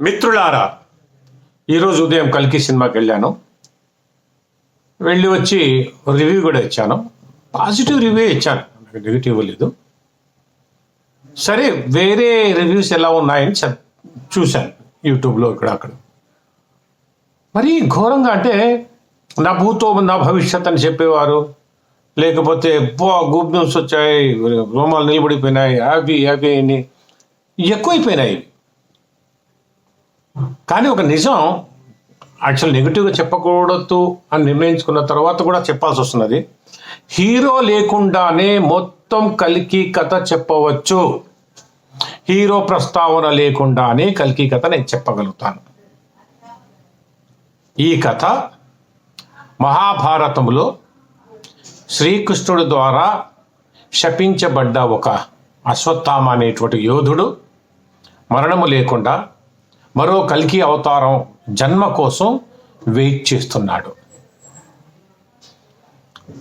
మిత్రులారా ఈరోజు ఉదయం కల్కి సినిమాకి వెళ్ళాను. వెళ్ళి వచ్చి రివ్యూ కూడా ఇచ్చాను. పాజిటివ్ రివ్యూ ఇచ్చాను. నాకు నెగిటివ్ లేదు. సరే వేరే రివ్యూస్ ఎలా ఉన్నాయని చెప్ చూశాను యూట్యూబ్లో ఇక్కడ అక్కడ. మరి ఘోరంగా అంటే నా భూతో నా భవిష్యత్ అని చెప్పేవారు. లేకపోతే బో గుడ్ వచ్చాయి రోమాలు నిలబడిపోయినాయి అవి అవి అని. ఎక్కువైపోయినాయి ఇవి. కానీ ఒక నిజం యాక్చువల్ నెగిటివ్గా చెప్పకూడదు అని నిర్ణయించుకున్న తర్వాత కూడా చెప్పాల్సి వస్తున్నది. హీరో లేకుండానే మొత్తం కలికి కథ చెప్పవచ్చు. హీరో ప్రస్తావన లేకుండానే కలికి కథ నేను చెప్పగలుగుతాను. ఈ కథ మహాభారతంలో శ్రీకృష్ణుడి ద్వారా శపించబడ్డ ఒక అశ్వత్థామ అనేటువంటి యోధుడు మరణము లేకుండా మరో కల్కి అవతారం జన్మ కోసం వెయిట్ చేస్తున్నాడు.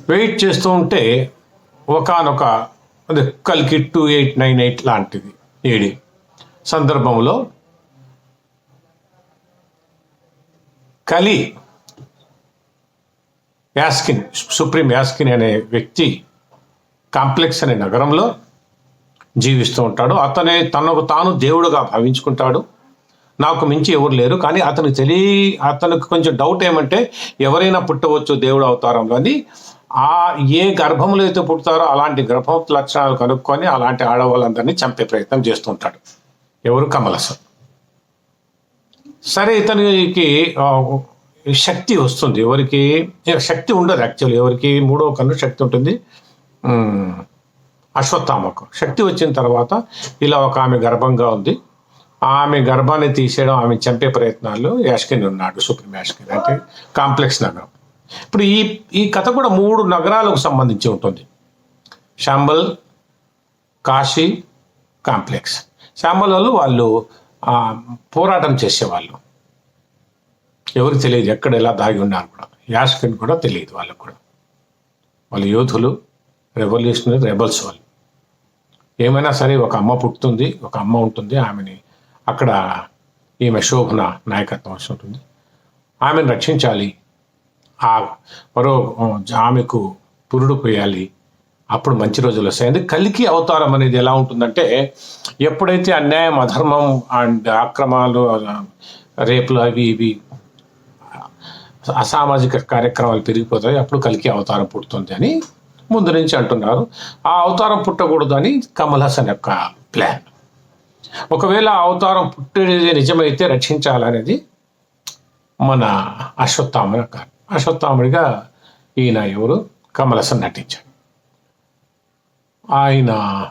వెయిట్ చేస్తూ ఉంటే ఒకనొక అదే కల్కి టూ ఎయిట్ నైన్ ఎయిట్ లాంటిది ఏడి సందర్భంలో కలి యాస్కిన్ సుప్రీం యాస్కిన్ అనే వ్యక్తి కాంప్లెక్స్ అనే నగరంలో జీవిస్తూ ఉంటాడు. అతనే తనకు తాను దేవుడుగా భావించుకుంటాడు. నాకు మించి ఎవరు లేరు. కానీ అతనికి తెలియ అతనికి కొంచెం డౌట్ ఏమంటే ఎవరైనా పుట్టవచ్చు దేవుడు అవతారంలో అని. ఆ ఏ గర్భంలో అయితే పుడతారో అలాంటి గర్భ లక్షణాలు కనుక్కొని అలాంటి ఆడవాళ్ళందరినీ చంపే ప్రయత్నం చేస్తుంటాడు ఎవరు కమలసన్ సరే? ఇతనికి శక్తి వస్తుంది. ఎవరికి శక్తి ఉండదు యాక్చువల్లీ ఎవరికి మూడో కన్ను శక్తి ఉంటుంది. అశ్వత్థామకు. శక్తి వచ్చిన తర్వాత ఇలా ఒక ఆమె గర్భంగా ఉంది. ఆమె గర్భాన్ని తీసేయడం ఆమె చంపే ప్రయత్నాల్లో యాష్కిన్ ఉన్నాడు సుప్రీం యాష్కిన్. అంటే కాంప్లెక్స్ నగరం. ఇప్పుడు ఈ ఈ కథ కూడా మూడు నగరాలకు సంబంధించి ఉంటుంది. శాంబల్ కాశీ కాంప్లెక్స్. శాంబల్ వాళ్ళు వాళ్ళు పోరాటం చేసేవాళ్ళు. ఎవరికి తెలియదు ఎక్కడ ఎలా దాగి ఉన్నారు కూడా. యాష్కిన్ కూడా తెలియదు వాళ్ళకు కూడా. వాళ్ళు యోధులు రెవల్యూషనరీ రెబల్స్ వాళ్ళు. ఏమైనా సరే ఒక అమ్మ పుట్టుతుంది ఒక అమ్మ ఉంటుంది ఆమెని అక్కడ ఈమె శోభన నాయకత్వం వస్తూ ఉంటుంది. ఆమెను రక్షించాలి. ఆ మరో ఆమెకు పురుడు పోయాలి. అప్పుడు మంచి రోజులు వస్తాయి. ఎందుకు కలికి అవతారం అనేది ఎలా ఉంటుందంటే ఎప్పుడైతే అన్యాయం అధర్మం అండ్ అక్రమాలు రేపులు అవి ఇవి అసామాజిక కార్యక్రమాలు పెరిగిపోతాయి అప్పుడు కలికి అవతారం పుడుతుంది అని ముందు నుంచి అంటున్నారు. ఆ అవతారం పుట్టకూడదు అని కమల్ హాసన్ యొక్క ప్లాన్. ఒకవేళ అవతారం పుట్టేది నిజమైతే రక్షించాలనేది మన అశ్వత్థామ అశ్వత్థాముడిగా ఈయన ఎవరు? కమలసన్ నటించాడు. ఆయన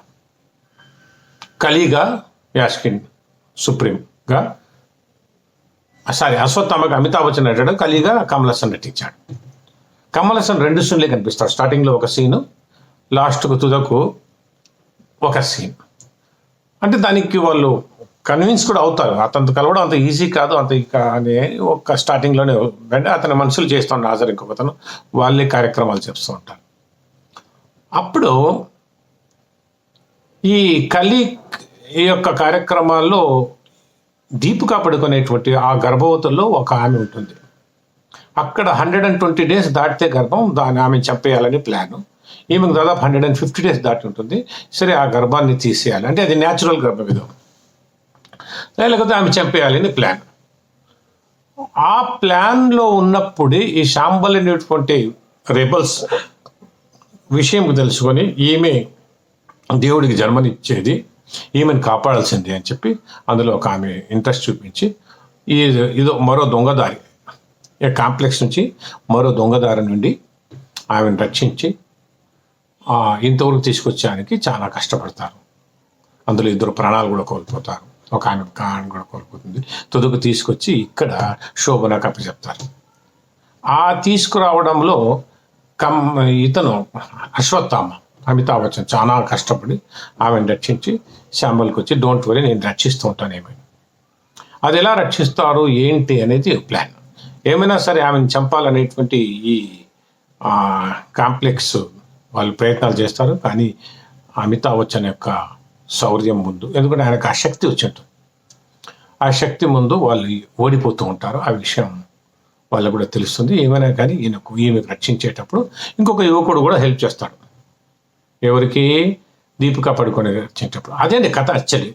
కలిగా యాష్కిన్ సుప్రీంగా సారీ అశ్వత్థామకి అమితాబ్ బచ్చన్ నటించాడు కలిగా కమలసన్ నటించాడు. కమలసన్ రెండు సీన్లే కనిపిస్తాడు. స్టార్టింగ్లో ఒక సీను లాస్ట్కు తుదకు ఒక సీన్. అంటే దానికి వాళ్ళు కన్విన్స్ కూడా అవుతారు. అతనితో కలవడం అంత ఈజీ కాదు అంత ఇక అని ఒక స్టార్టింగ్లోనే అంటే అతని మనుషులు చేస్తాడు హాజరు ఇంకొక అతను వాళ్ళే కార్యక్రమాలు చేస్తూ ఉంటారు. అప్పుడు ఈ కలి ఈ యొక్క కార్యక్రమాల్లో దీపికా పడుకునేటువంటి ఆ గర్భవతుల్లో ఒక ఆమె ఉంటుంది. అక్కడ హండ్రెడ్ అండ్ ట్వంటీ డేస్ దాటితే గర్భం దాన్ని ఆమె చంపేయాలని ప్లాను ఈమెకు దాదాపు హండ్రెడ్ అండ్ ఫిఫ్టీ డేస్ దాటి ఉంటుంది. సరే ఆ గర్భాన్ని తీసేయాలి. అంటే అది న్యాచురల్ గర్భం లేకపోతే ఆమె చంపేయాలని ప్లాన్ ఆ ప్లాన్లో ఉన్నప్పుడే ఈ శాంబల్ అనేటువంటి రెబల్స్ విషయం తెలుసుకొని ఈమె దేవుడికి జన్మనిచ్చేది ఈమెను కాపాడాల్సిందే అని చెప్పి అందులో ఒక ఆమె ఇంట్రెస్ట్ చూపించి ఈ ఇదో మరో దొంగదారి కాంప్లెక్స్ నుంచి మరో దొంగదారి నుండి ఆమెను రక్షించి ఇంతవరకు తీసుకొచ్చేయడానికి చాలా కష్టపడతారు. అందులో ఇద్దరు ప్రాణాలు కూడా కోల్పోతారు. ఒక ఆమె ప్రాణం కూడా కోల్పోతుంది. తుదుకు తీసుకొచ్చి ఇక్కడ శోభనకు అప్పచెప్తారు ఆ తీసుకురావడంలో కమ్ ఇతను అశ్వత్థామ అమితాబ్ బచ్చన్ చాలా కష్టపడి ఆమెను రక్షించి శ్యామల్కి వచ్చి డోంట్ వరీ నేను రక్షిస్తూ ఉంటాను ఏమైనా అది ఎలా రక్షిస్తారు? ఏంటి? అనేది ప్లాన్. ఏమైనా సరే ఆమెను చంపాలనేటువంటి ఈ కాంప్లెక్స్ వాళ్ళు ప్రయత్నాలు చేస్తారు కానీ అమితాబ్ బచ్చన్ యొక్క శౌర్యం ముందు ఎందుకంటే ఆయనకు ఆ శక్తి వచ్చి ఆ శక్తి ముందు వాళ్ళు ఓడిపోతూ ఉంటారు. ఆ విషయం వాళ్ళకు కూడా తెలుస్తుంది. ఏమైనా కానీ ఈయనకు ఈమెకు రక్షించేటప్పుడు ఇంకొక యువకుడు కూడా హెల్ప్ చేస్తాడు. ఎవరికి? దీపిక పడుకొని రక్షించేటప్పుడు. అదే కథ యాక్చువల్లీ.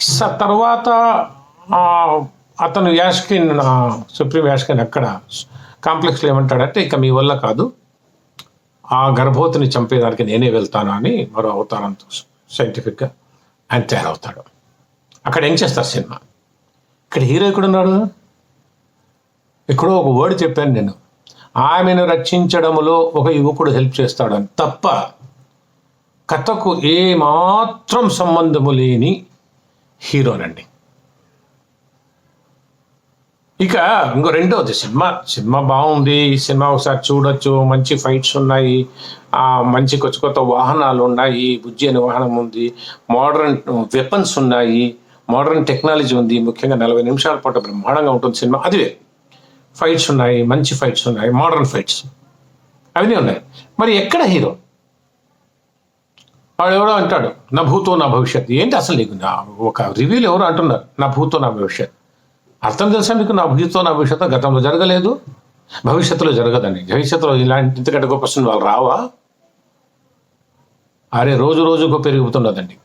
స తర్వాత అతను యాష్కిన్ సుప్రీం యాష్కిన్ అక్కడ కాంప్లెక్స్లో ఏమంటాడంటే ఇక మీ వల్ల కాదు. ఆ గర్భవతిని చంపేదానికి నేనే వెళ్తాను అని మరో అవతారంతో సైంటిఫిక్గా ఆయన తయారవుతాడు. అక్కడ ఏం చేస్తారు సినిమా? ఇక్కడ హీరో ఎక్కడున్నాడు? ఎక్కడో ఒక వర్డ్ చెప్పాను నేను. ఆమెను రక్షించడంలో ఒక యువకుడు హెల్ప్ చేస్తాడని. తప్ప కథకు ఏమాత్రం సంబంధము లేని హీరోనండి. ఇక ఇంకో రెండవది సినిమా. సినిమా బాగుంది. సినిమా ఒకసారి చూడొచ్చు. మంచి ఫైట్స్ ఉన్నాయి. ఆ, మంచి కొత్త కొత్త వాహనాలు ఉన్నాయి. బుజ్జి అనే వాహనం ఉంది. మోడర్న్ వెపన్స్ ఉన్నాయి. మోడర్న్ టెక్నాలజీ ఉంది. ముఖ్యంగా నలభై నిమిషాల పాటు బ్రహ్మాండంగా ఉంటుంది సినిమా. అది ఫైట్స్ ఉన్నాయి. మంచి ఫైట్స్ ఉన్నాయి. మోడర్న్ ఫైట్స్ అవన్నీ ఉన్నాయి. మరి ఎక్కడ హీరో? వాడు ఎవడో అంటాడు. నా భూతో నా భవిష్యత్. ఏంటి అసలు నీకు ఒక రివ్యూలు ఎవరు అంటున్నారు. నా భూతో నా భవిష్యత్. అర్థం తెలుసా మీకు? నా భూతో నా భవిష్యత్తు గతంలో జరగలేదు. భవిష్యత్తులో జరగదండి. భవిష్యత్తులో ఇలాంటి ఇంతకంటే గొప్ప వాళ్ళు రావా? అరే రోజు రోజుకు పెరుగుతున్నదండి.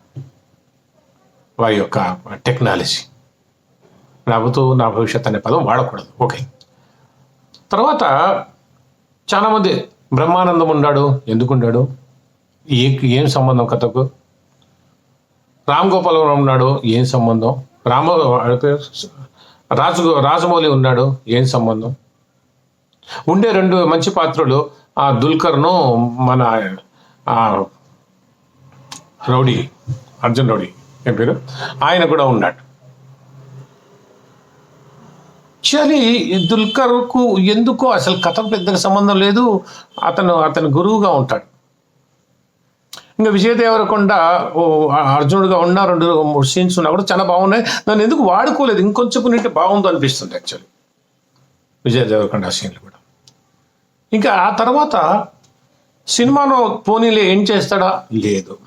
వారి యొక్క టెక్నాలజీ. నా భూతో నా భవిష్యత్ అనే పదం వాడకూడదు. ఓకే. తర్వాత చాలామంది బ్రహ్మానందం ఉన్నాడు. ఎందుకున్నాడు ఏ ఏం సంబంధం కథకు? రామ్ గోపాలవరం ఉన్నాడు. ఏం సంబంధం? రామ రాజు రాజమౌళి ఉన్నాడు ఏం సంబంధం? ఉండే రెండు మంచి పాత్రలు ఆ దుల్కర్ను మన రౌడీ అర్జున్ రౌడీ ఏం పేరు? ఆయన కూడా ఉన్నాడు. యాక్చువల్లీ దుల్కర్కు ఎందుకో అసలు కథకు పెద్దగా సంబంధం లేదు. అతను అతని గురువుగా ఉంటాడు. ఇంకా విజయ్ దేవరకొండ అర్జునుడిగా ఉన్న రెండు మూడు సీన్స్ ఉన్నా కూడా చాలా బాగున్నాయి. నన్ను ఎందుకు వాడుకోలేదు? ఇంకొంచెం నింటే బాగుంది అనిపిస్తుంది యాక్చువల్లీ విజయ్ దేవరకొండ సీన్లు కూడా. ఇంకా ఆ తర్వాత సినిమాలో పోనీలే ఏం చేస్తాడా? లేదు.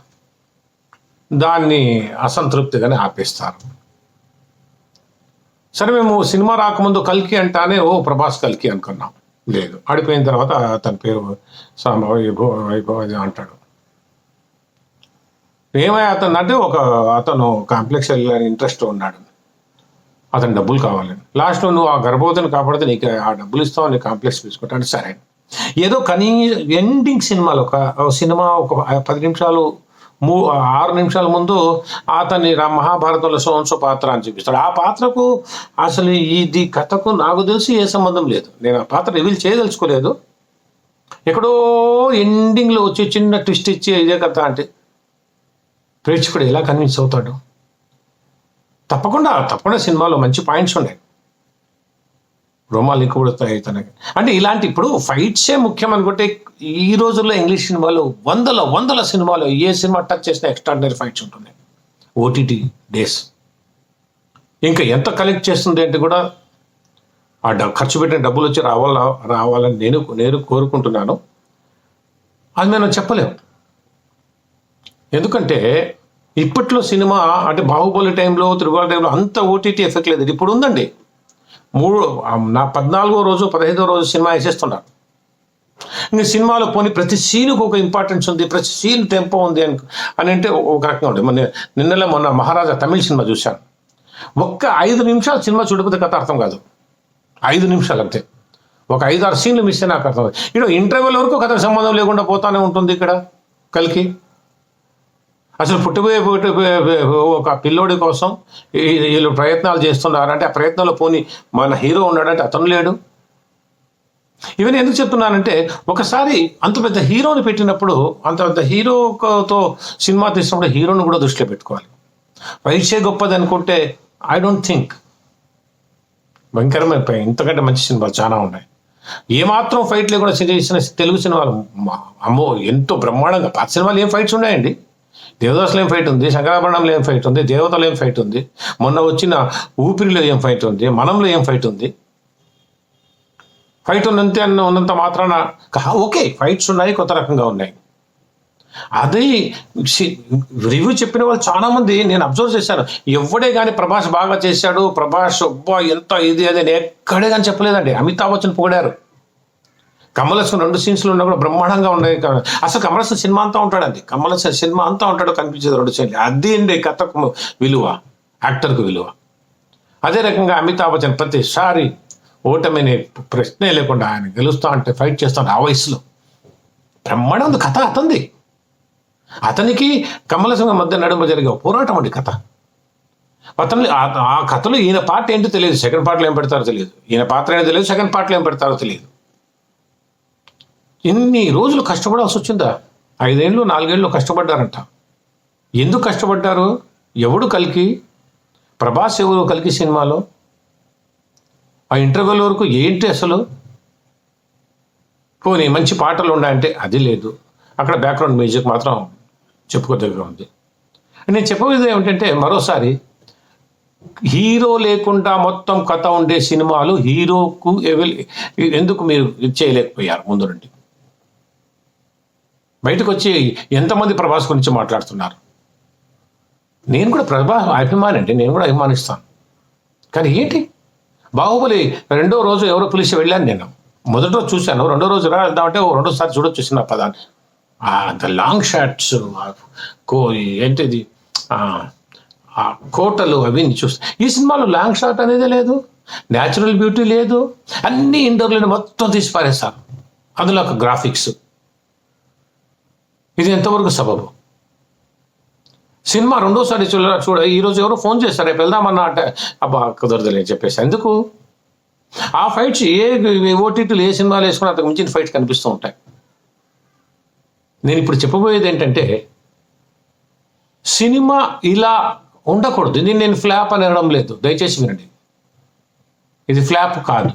దాన్ని అసంతృప్తిగానే ఆపేస్తారు. సరే మేము సినిమా రాకముందు కల్కి అంటానే ఓ ప్రభాస్ కల్కి అనుకున్నాం. లేదు. ఆడిపోయిన తర్వాత తన పేరు సాంబాబు వైభవ అంటాడు. ఏమై అతను అంటే ఒక అతను కాంప్లెక్స్ వెళ్ళాలని ఇంట్రెస్ట్ ఉన్నాడు. అతను డబ్బులు కావాలని లాస్ట్లో నువ్వు ఆ గర్భవతిని కాపాడితే నీకు ఆ డబ్బులు ఇస్తావు నీ కాంప్లెక్స్ తీసుకుంటా అంటే సరే. ఏదో కనీ ఎండింగ్ సినిమాలో ఒక సినిమా ఒక పది నిమిషాలు మూ ఆరు నిమిషాల ముందు అతని మహాభారతంలో సోంసో పాత్ర అని చూపిస్తాడు. ఆ పాత్రకు అసలు ఇది కథకు నాకు తెలిసి ఏ సంబంధం లేదు. నేను ఆ పాత్ర రివీల్ చేయదలుచుకోలేదు. ఎక్కడో ఎండింగ్లో వచ్చి చిన్న ట్విస్ట్ ఇచ్చి ఇదే కథ అంటే ప్రేక్షకుడు ఎలా కన్విన్స్ అవుతాడు? తప్పకుండా తప్పకుండా సినిమాలో మంచి పాయింట్స్ ఉన్నాయి రోమాలు ఎక్కువడతాయి తనకి. అంటే ఇలాంటి ఇప్పుడు ఫైట్సే ముఖ్యం అనుకుంటే ఈ రోజుల్లో ఇంగ్లీష్ సినిమాలు వందల వందల సినిమాలు ఏ సినిమా టచ్ చేసినా ఎక్స్ట్రాడినరీ ఫైట్స్ ఉంటున్నాయి ఓటీటీ డేస్ ఇంకా ఎంత కలెక్ట్ చేస్తుంది అంటే కూడా ఆ డ- ఖర్చు పెట్టిన డబ్బులు వచ్చి రావాల రావాలని నేను నేను కోరుకుంటున్నాను. అది నేను చెప్పలేము. ఎందుకంటే ఇప్పట్లో సినిమా అంటే బాహుబలి టైంలో తిరుగుల టైంలో అంత ఓటీటీ ఎఫెక్ట్ లేదు. ఇప్పుడు ఉందండి. మూడు నా పద్నాలుగో రోజు పదహైదో రోజు సినిమా వేసేస్తున్నారు. ఇంక సినిమాలో పోనీ ప్రతి సీన్కు ఒక ఇంపార్టెన్స్ ఉంది ప్రతి సీన్ టెంపో ఉంది అని అని అంటే ఒక రకంగా ఉంటుంది మొన్న నిన్నలే మొన్న మహారాజా తమిళ సినిమా చూశాను. ఒక్క ఐదు నిమిషాలు సినిమా చూడకపోతే కథ అర్థం కాదు. ఐదు నిమిషాలు అంతే. ఒక ఐదు ఆరు సీన్లు మిస్ నాకు అర్థం కాదు ఇక్కడ ఇంటర్వెల్ వరకు కథకు సంబంధం లేకుండా పోతానే ఉంటుంది ఇక్కడ కలికి. అసలు పుట్టిపోయే పుట్టిపోయే ఒక పిల్లోడి కోసం వీళ్ళు ప్రయత్నాలు చేస్తున్నారంటే ఆ ప్రయత్నంలో పోని మన హీరో ఉన్నాడంటే అతను లేడు. ఇవన్నీ ఎందుకు చెప్తున్నానంటే ఒకసారి అంత పెద్ద హీరోని పెట్టినప్పుడు అంత పెద్ద హీరోతో సినిమా తీసినప్పుడు హీరోని కూడా దృష్టిలో పెట్టుకోవాలి. వైసే గొప్పది అనుకుంటే ఐ డోంట్ థింక్ భయంకరమైన ఇంతకంటే మంచి సినిమాలు చాలా ఉన్నాయి. ఏమాత్రం ఫైట్ లేకుండా చేసిన తెలుగు సినిమాలు అమ్మో ఎంతో బ్రహ్మాండంగా. పాత సినిమాలు ఏం ఫైట్స్ ఉన్నాయండి? దేవదాసులు ఏం ఫైట్ ఉంది? శంకరాభరణంలో ఏం ఫైట్ ఉంది? దేవతలు ఏం ఫైట్ ఉంది? మొన్న వచ్చిన ఊపిరిలో ఏం ఫైట్ ఉంది? మనంలో ఏం ఫైట్ ఉంది? ఫైట్ ఉన్నంతే అన్న ఉన్నంత మాత్రాన కా- ఓకే ఫైట్స్ ఉన్నాయి కొత్త రకంగా ఉన్నాయి. అది రివ్యూ చెప్పిన వాళ్ళు చాలా మంది నేను అబ్జర్వ్ చేశాను. ఎవడే కానీ ప్రభాస్ బాగా చేశాడు ప్రభాస్ అబ్బా ఎంత ఇది అది నేను ఎక్కడే కానీ చెప్పలేదండి. అమితాబ్ బచ్చన్ పొగిడారు. కమల్ రెండు సీన్స్లో ఉన్నా కూడా బ్రహ్మాండంగా ఉన్నాయి. అసలు కమల్ సినిమా అంతా ఉంటాడండి. కమల్ సినిమా అంతా ఉంటాడు కనిపించేది రెండు సీన్లు. అది అండి కథకు విలువ యాక్టర్కు విలువ. అదే రకంగా అమితాబ్ బచ్చన్ ప్రతిసారి ఓటమిని ప్రశ్నే లేకుండా ఆయన గెలుస్తా అంటే ఫైట్ చేస్తాడు ఆ వయసులో. బ్రహ్మాండం ఉంది. కథ అతంది అతనికి కమలసింహ మధ్య నడుమ జరిగే ఒక పోరాటం అండి కథ. అతను ఆ- ఆ కథలో ఈయన పార్ట్ ఏంటో తెలియదు. సెకండ్ పార్ట్లో ఏం పెడతారో తెలియదు. ఈయన పాత్ర ఏంటో తెలియదు. సెకండ్ పార్ట్లో ఏం పెడతారో తెలియదు. ఇన్ని రోజులు కష్టపడాల్సి వచ్చిందా? ఐదేళ్ళు నాలుగేళ్ళు కష్టపడ్డారంట. ఎందుకు కష్టపడ్డారు? ఎవడు కలికి? ప్రభాస్ ఎవరు కలికి సినిమాలో? ఆ ఇంటర్వెల్ వరకు ఏంటి అసలు? పోనీ మంచి పాటలు ఉన్నాయంటే అది లేదు. అక్కడ బ్యాక్గ్రౌండ్ మ్యూజిక్ మాత్రం చెప్పుకోదగ్గర ఉంది. నేను చెప్పేది ఏమిటంటే మరోసారి హీరో లేకుండా మొత్తం కథ ఉండే సినిమాలు హీరోకు ఎందుకు మీరు చేయలేకపోయారు? ముందు నుండి బయటకు వచ్చి ఎంతమంది ప్రభాస్ గురించి మాట్లాడుతున్నారు? నేను కూడా ప్రభా అభిమాని అండి నేను కూడా అభిమానిస్తాను. కానీ ఏంటి? బాహుబలి రెండో రోజు ఎవరో పిలిచి వెళ్ళాను నేను. మొదటి రోజు చూశాను రెండో రోజు రా వెళ్దామంటే రెండోసారి చూడొచ్చు చూసిన పదాన్ని. ద లాంగ్ షాట్స్ కో ఏంటిది? ఆ, కోటలు అవి చూస్తా. ఈ సినిమాలో లాంగ్ షాట్ అనేది లేదు న్యాచురల్ బ్యూటీ లేదు అన్ని ఇండోర్లను మొత్తం తీసి పారేస్తారు అందులో ఒక గ్రాఫిక్స్. ఇది ఎంతవరకు సబబు? సినిమా రెండోసారి చూడ చూడ ఈరోజు ఎవరో ఫోన్ చేస్తారు రేపు వెళ్దామన్నా అంటే అబ్బా కుదరదులే అని చెప్పేసి. ఎందుకు? ఆ ఫైట్స్ ఏ ఓటీటీలు ఏ సినిమాలు వేసుకున్నా అంతకు మించిన ఫైట్స్ కనిపిస్తూ ఉంటాయి. నేను ఇప్పుడు చెప్పబోయేది ఏంటంటే సినిమా ఇలా ఉండకూడదు. ఇది నేను ఫ్లాప్ అని అనడం లేదు. దయచేసి వినండి. ఇది ఫ్లాప్ కాదు.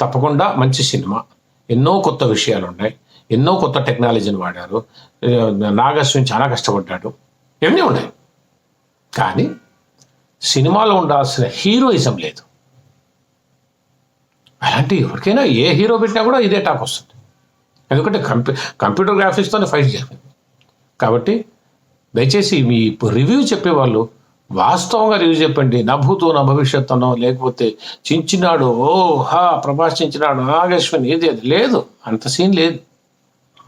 తప్పకుండా మంచి సినిమా. ఎన్నో కొత్త విషయాలు ఉన్నాయి ఎన్నో కొత్త టెక్నాలజీని వాడారు. ఏ, నాగశ్విన్ చాలా కష్టపడ్డాడు. ఇవన్నీ ఉన్నాయి. కానీ సినిమాలో ఉండాల్సిన హీరోయిజం లేదు. అలాంటి ఎవరికైనా ఏ హీరో పెట్టినా కూడా ఇదే టాక్ వస్తుంది. ఎందుకంటే కంప్యూ కంప్యూటర్ గ్రాఫిక్స్తోనే ఫైట్ జరిగింది. కాబట్టి దయచేసి మీ రివ్యూ చెప్పేవాళ్ళు వాస్తవంగా రివ్యూ చెప్పండి. నభూతో నా భవిష్యత్ అనో లేకపోతే చించినాడు ఓ హా ప్రభాస్ చించినాడు నాగేశ్వని ఇది అది లేదు. అంత సీన్ లేదు.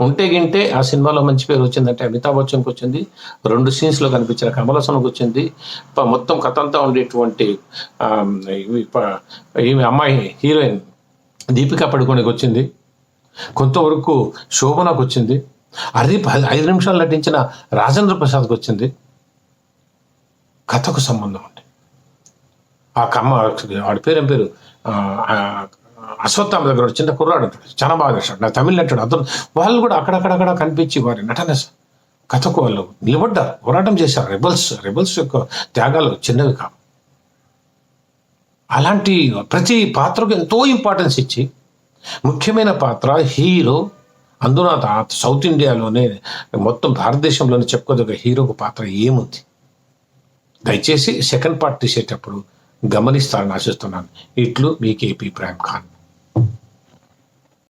ఉంటే గింటే ఆ సినిమాలో మంచి పేరు వచ్చిందంటే అమితాబ్ బచ్చన్కి వచ్చింది. రెండు సీన్స్లో కనిపించిన కమల్ హాసన్కి వచ్చింది మొత్తం కథ అంతా ఉండేటువంటి ఈమె అమ్మాయి హీరోయిన్ దీపికా పడుకోనికి వచ్చింది. కొంతవరకు శోభనకు వచ్చింది. అది పది ఐదు నిమిషాలు నటించిన రాజేంద్ర ప్రసాద్కి వచ్చింది. కథకు సంబంధం ఉంది. ఆ కమ్మ వాడి పేరు ఏం పేరు అశ్వత్థామ దగ్గర చిన్న కుర్రాడు చాలా బాగా చేశాడు. నా తమిళ నటుడు అతను వాళ్ళు కూడా అక్కడక్కడక్కడ కనిపించి వారి నటన కథకు వాళ్ళు నిలబడ్డారు. పోరాటం చేశారు. రెబల్స్ రెబల్స్ యొక్క త్యాగాలు చిన్నవి కావు. అలాంటి ప్రతి పాత్రకు ఎంతో ఇంపార్టెన్స్ ఇచ్చి ముఖ్యమైన పాత్ర హీరో అందున సౌత్ ఇండియాలోనే మొత్తం భారతదేశంలోనే చెప్పుకోదగ్గ హీరోకు పాత్ర ఏముంది? దయచేసి సెకండ్ పార్ట్ తీసేటప్పుడు గమనిస్తారని ఆశిస్తున్నాను. ఇట్లు మీ కేపీ ప్రేమ్ ఖాన్.